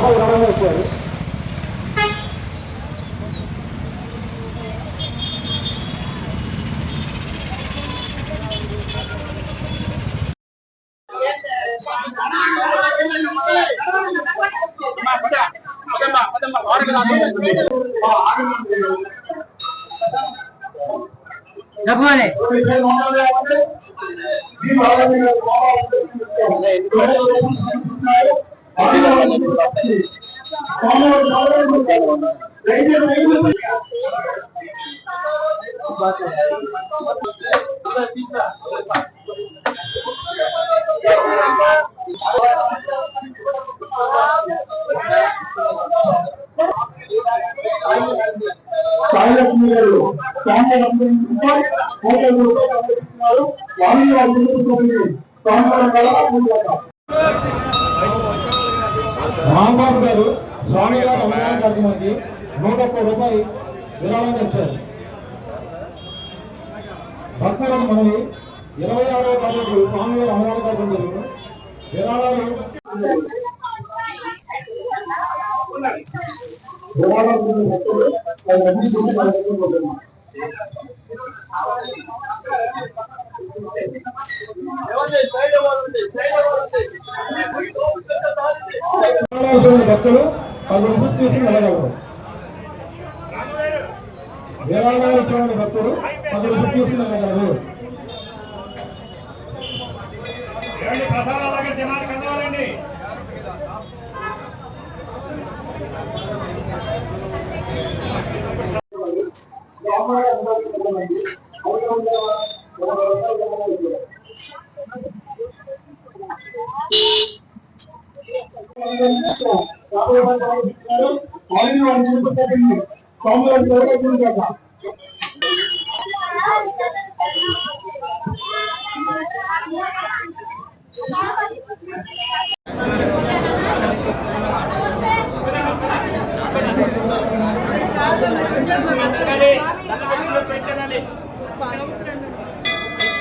రూపాయలు ఇవ్వడం వచ్చారు చెప్పాలి సాయిలక్ష్మి గారు స్వామి అందరిస్తున్నారు వాళ్ళు అందరిస్తున్నారు రాంబాబు గారు స్వామి గారు అన్నదాన కార్యక్రమానికి నూట ఒక్క రూపాయి విరాళం ఇచ్చారు భక్తులను మనవి ఇరవై ఆరో తారీఖు స్వామి గారు అన్నదాన కార్యక్రమం జరిగిన విరాళాలు భక్తులు భక్తులు పది రుసులు తీసుకుని వెళ్ళగలరు. విరాళాలు భక్తులు పది రుసులు తీసుకుని వెళ్ళగలరు.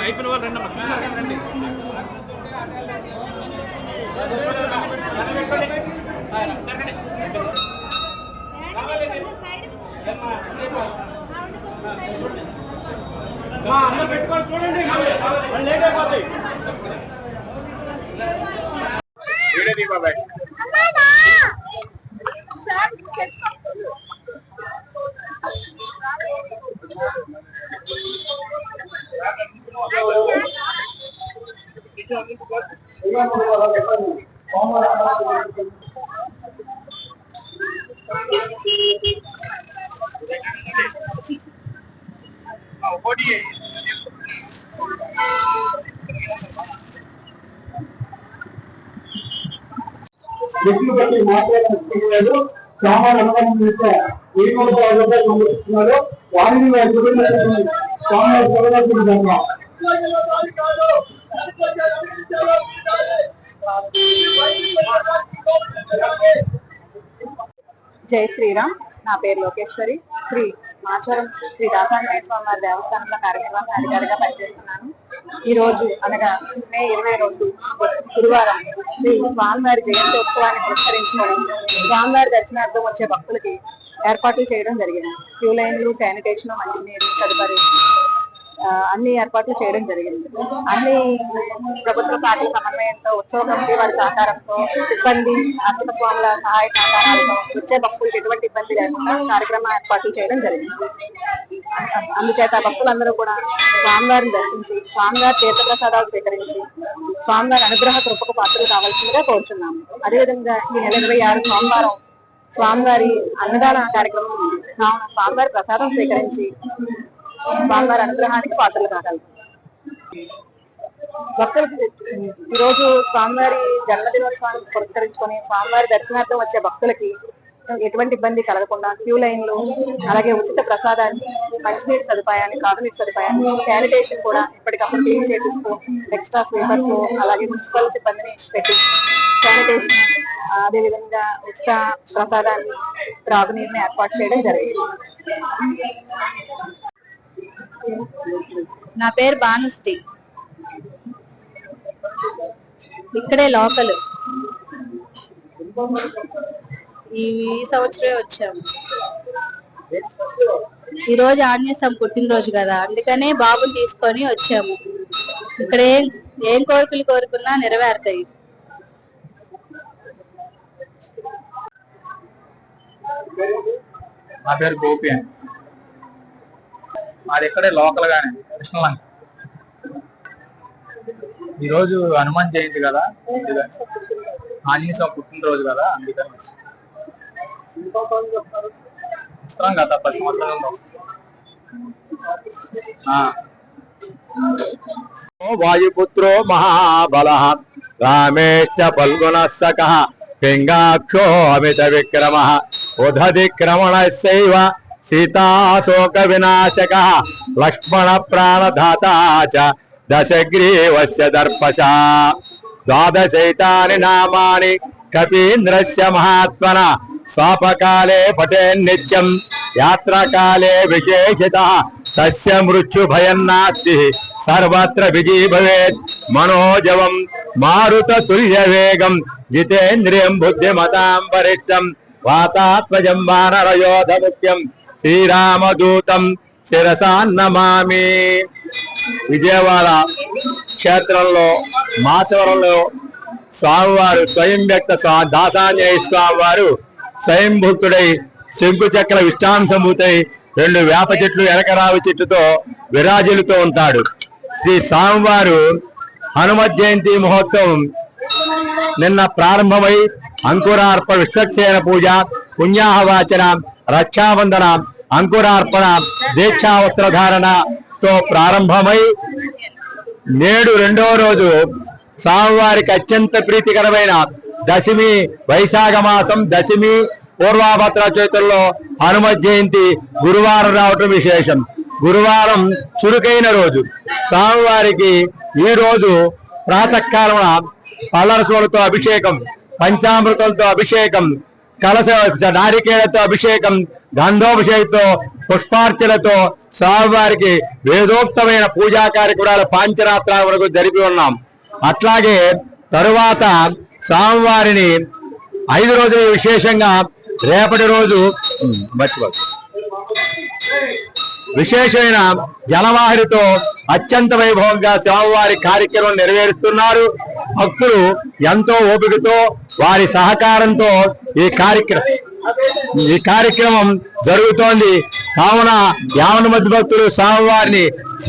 అయిపోయిన వాళ్ళు రండి అమ్మా చూసారు కదా రండి మా అమ్మ పెట్టుకొని చూడండి మళ్ళీ లేట్ అయిపోతాయి వీడియో తీ బాబాయ్ వ్యక్తులు బట్టి మాట్లాడలేదు సామాన్ అనుభవం చేస్తే వెయ్యి నూట పది రూపాయలు పంపిస్తున్నారు వారిని వారి కుటుంబానికి జై శ్రీరామ్. నా పేరు లోకేశ్వరి. శ్రీ మాచవరం శ్రీ దాసాంజనేయ స్వామి వారి దేవస్థానంలో కార్యక్రమాన్ని అధికారిగా పనిచేస్తున్నాను. ఈ రోజు అనగా మే ఇరవై రెండు గురువారం శ్రీ స్వామివారి జయంతి ఉత్సవాన్ని పురస్కరించుకొని స్వామివారి దర్శనార్థం వచ్చే భక్తులకి ఏర్పాట్లు చేయడం జరిగింది. క్యూ లైన్లు శానిటేషన్ మంచినీరు తదుపరి అన్ని ఏర్పాట్లు చేయడం జరిగింది. అన్ని ప్రభుత్వ శాఖల సమన్వయంతో ఉత్సవ కమిటీ వారి సహకారంతో సిబ్బంది అర్చక స్వాముల సహాయ సహకారాలతో వచ్చే భక్తులకు ఎటువంటి ఇబ్బంది లేకుండా కార్యక్రమ ఏర్పాట్లు చేయడం జరిగింది. అందుచేత భక్తులందరూ కూడా స్వామివారిని దర్శించి స్వామివారి తీర్థప్రసాదాలు స్వీకరించి స్వామివారి అనుగ్రహ కృపకు పాత్రలు కావాల్సిందిగా కోరుచున్నాము. అదేవిధంగా ఈ నెల ఇరవై ఆరు సోమవారం స్వామివారి అన్నదాన కార్యక్రమం కావున స్వామివారి ప్రసాదం స్వీకరించి స్వామివారి అనుగ్రహానికి పాత్రలు కాగలరు. భక్తులకు ఈరోజు స్వామివారి జన్మదినోత్సవాన్ని పురస్కరించుకొని స్వామివారి దర్శనార్థం వచ్చే భక్తులకి ఎటువంటి ఇబ్బంది కలగకుండా క్యూ లైన్లు అలాగే ఉచిత ప్రసాదాన్ని మంచినీటి సదుపాయాన్ని ప్రాథమిక సదుపాయాన్ని శానిటేషన్ కూడా ఎప్పటికప్పుడు క్లీన్ చేపిస్తూ ఎక్స్ట్రా స్వీపర్స్ అలాగే మున్సిపల్ సిబ్బందిని పెట్టి శానిటేషన్ అదేవిధంగా ఉచిత ప్రసాదాన్ని త్రాగునీరుని ఏర్పాటు చేయడం జరిగింది. నా పేరు భానుశ్రీ. ఇక్కడే లోకల్. ఈ సంవత్సరమే వచ్చాము ఈరోజు రోజు పుట్టినరోజు కదా అందుకనే బాబుని తీసుకొని వచ్చాము. ఇక్కడ ఏం ఏం కోరికలు కోరుకున్నా నెరవేరుతాయి. నా పేరు గోపి మాది ఇక్కడే లోకల్ గానే కృష్ణలంక ఈరోజు హనుమాన్ జయంతి కదా ఆంజనేయ స్వామి పుట్టినరోజు కదా అందుకని వస్తున్నాం కదా పది సంవత్సరాల వాయుపుత్రో మహాబల రామేశ్చ ఫల్గుణ సఖ పింగాక్షో అమిత విక్రమ ఉదధిక్రమణస్యైవ సీతాశోక వినాశక లక్ష్మణ ప్రాణదాత చ దశగ్రీవస్య దర్పశ. ద్వాదశైతాని నామాని కపీంద్రస్య మహాత్మన స్వాపకాలే పటే నిత్యం యాత్రాకాలే విశేషిత తస్య మృత్యు భయం సర్వత్ర విజీ భవేత్ మనోజవం మారుత తుల్య వేగం జితేంద్రియం బుద్ధిమతాం వరిష్టం వాతాత్మజం వానరయోధ ముఖ్యం శ్రీరామదూతం శిరసాన్నమామి విజయవాడ క్షేత్రంలో మాచవరంలో స్వామివారు స్వయం వ్యక్త స్వా- దాసాంజనేయ స్వామి వారు స్వయం భక్తుడై శంకు చక్ర విష్టాంశమూతై రెండు వేప చెట్లు ఎనకరావి చెట్టుతో విరాజులుతో ఉంటాడు. శ్రీ స్వామివారు హనుమత్ జయంతి మహోత్సవం నిన్న ప్రారంభమై అంకురార్పణ విశ్వక్సేన పూజ పుణ్యాహవాచన రక్షాబంధన అంకురార్పణ దీక్షావస్త్రధారణతో ప్రారంభమై నేడు రెండో రోజు స్వామివారికి అత్యంత ప్రీతికరమైన దశమి వైశాఖ మాసం దశమి పూర్వాభద్ర చేతుల్లో హనుమత్ జయంతి గురువారం రావటం విశేషం. గురువారం చురుకైన రోజు. స్వామివారికి ఈ రోజు ప్రాతకాలమున పల్లరచోలతో అభిషేకం పంచామృతంతో అభిషేకం కలశ నారికేలతో అభిషేకం గంధోభిషేకంతో పుష్పార్చనతో స్వామివారికి వేదోక్తమైన పూజా కార్యక్రమాలు పాంచరాత్ర వరకు జరిపి ఉన్నాం. అట్లాగే తరువాత స్వామివారిని ఐదు రోజులు విశేషంగా రేపటి రోజు మర్చిపో విశేషమైన జలవాహినితో అత్యంత వైభవంగా స్వామివారి కార్యక్రమం నెరవేరుస్తున్నారు. భక్తులు ఎంతో ఓపికతో వారి సహకారంతో ఈ కార్యక్రమం ఈ కార్యక్రమం జరుగుతోంది. కావున యావన మధ్య భక్తులు స్వామివారిని